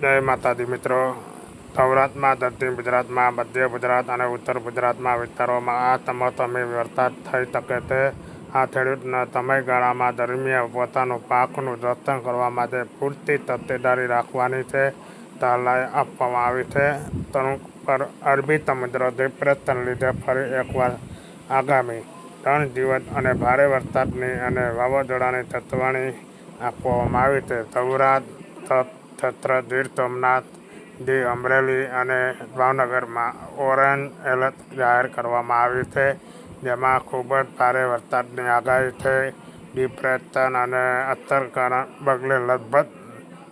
જય માતાજી મિત્રો. સૌરાષ્ટ્રમાં, દક્ષિણ ગુજરાતમાં, મધ્ય ગુજરાત અને ઉત્તર ગુજરાતમાં વિસ્તારોમાં આ તમતમી વરસાદ થઈ શકે છે આ ખેડૂતના સમયગાળામાં દરમિયાન પોતાનું પાકનું જતન કરવા માટે પૂરતી તકેદારી રાખવાની છે. સલાહ આપવામાં આવી છે. તરુણ પર અરબી સમુદ્ર ડિપ્રેશન લીધે ફરી એકવાર આગામી ત્રણ દિવસ અને ભારે વરસાદની અને વાવાઝોડાની ચેતવણી આપવામાં આવી છે. સૌરાષ્ટ્ર છત્ર દીર સોમનાથ, દી અમરેલી અને ભાવનગરમાં ઓરેન્જ એલર્ટ જાહેર કરવામાં આવ્યું છે. જેમાં ખૂબ જ ભારે વરસાદની આગાહી છે. ડિપ્રેશન અને અસરકારણ પગલે લગભગ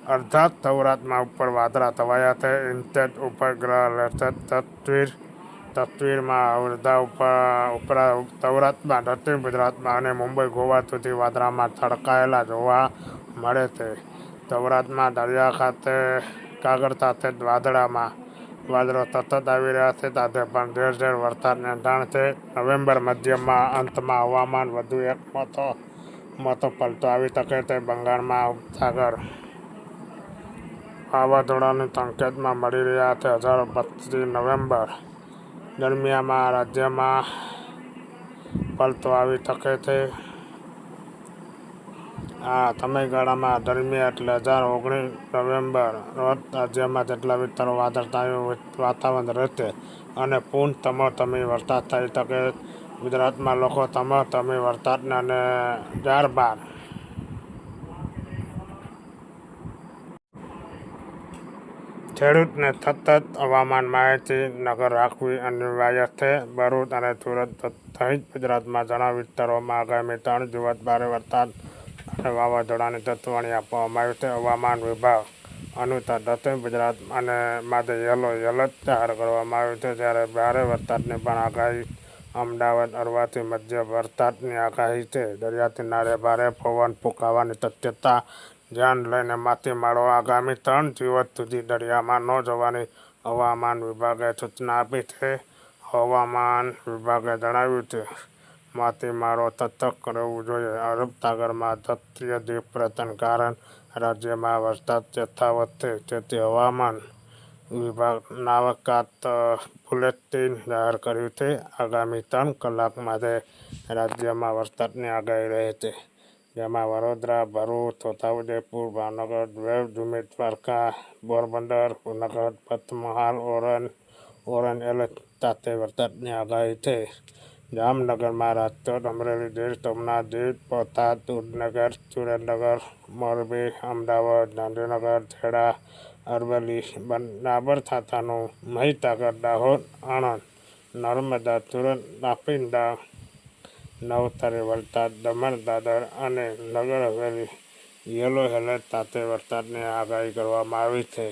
અડધા સૌરાષ્ટ્રમાં ઉપર વાદળા થવાયા છે. ઇન્ટેટ ઉપરગ્રહ લેશે તસવીર, તસવીરમાં અડધા ઉપર ઉપરા સૌરાષ્ટ્રમાં, દક્ષિણ ગુજરાતમાં અને મુંબઈ, ગોવા સુધી વાદળામાં છડકાયેલા જોવા મળે છે. સૌરાષ્ટ્રમાં દરિયા ખાતે કાગળ સાથે વાદળામાં વાદળો સતત આવી રહ્યા છે. સાથે પણ ઝેર ઝેર વરસાદને જાણ છે. નવેમ્બર મધ્યમાં અંતમાં હવામાન વધુ એક મોટો મોટો પલટો આવી શકે છે બંગાળમાં ઉપસાગર વાવાઝોડાની સંકેતમાં મળી રહ્યા છે. હજારો પચીસ નવેમ્બર દરમિયાનમાં રાજ્યમાં પલટો આવી શકે છે. આ સમયગાળામાં દરમિયાન એટલે હજાર ઓગણીસ નવેમ્બર રોજ રાજ્યમાં જેટલા વિસ્તારો વાદળછાયું વાતાવરણ રહેશે અને પૂર્ણ તમોતમી વરસાદ થઈ શકે. ગુજરાતમાં લોકો તમોતમી વરસાદને અને ત્યારબાદ ખેડૂતને સતત હવામાન માહિતી નગર રાખવી અનિવાર્ય છે. ભરૂચ અને સુરત સહિત ગુજરાતમાં ઘણા વિસ્તારોમાં આગામી ત્રણ દિવસ ભારે વરસાદ વાવાઝોડાની ચેતવણી આપવામાં આવી છે. હવામાન વિભાગ અનુસાર દક્ષિણ ગુજરાત અને માટે યલો એલર્ટ જાહેર કરવામાં આવ્યું છે. જ્યારે ભારે વરસાદની પણ આગાહી અમદાવાદ અરવાથી મધ્ય વરસાદની આગાહી છે. દરિયા કિનારે ભારે પવન ફૂંકાવાની શક્યતા ધ્યાન લઈને માછીમારો આગામી ત્રણ દિવસ સુધી દરિયામાં ન જવાની હવામાન વિભાગે સૂચના આપી છે. હવામાન વિભાગે જણાવ્યું છે માછીમારો સતર્ક રહેવું જોઈએ. અરબ સાગરમાં સક્રિય ડિપ્રેશન કારણ રાજ્યમાં વરસાદ યથાવત છે તેથી હવામાન વિભાગ નાવકાત બુલેટિન જાહેર કર્યું છે. આગામી ત્રણ કલાક માટે રાજ્યમાં વરસાદની આગાહી રહે છે. જેમાં વડોદરા, ભરૂચ, છોટાઉદેપુર, ભાવનગર દ્વેવ જુમે Dwarka, Porbandar, Junagadh Panchmahal orange orange alert સાથે વરસાદની આગાહી છે. જામનગરમાં રાજકોટ અમરેલી ગીર સોમનાથ દીવ બોટાદ ઉડનગર સુરેન્દ્રનગર, મોરબી, અમદાવાદ, ગાંધીનગર, ખેડા, અરવલ્લી બનાબરછાતાનું મહીસાગર દાહોદ આણંદ, નર્મદા સુરત નાપિંદા નવસારી વલસાડ દમણ, દાદર અને નગર હવેલી, યલો હેલર સાથે વરસાદની આગાહી કરવામાં આવી છે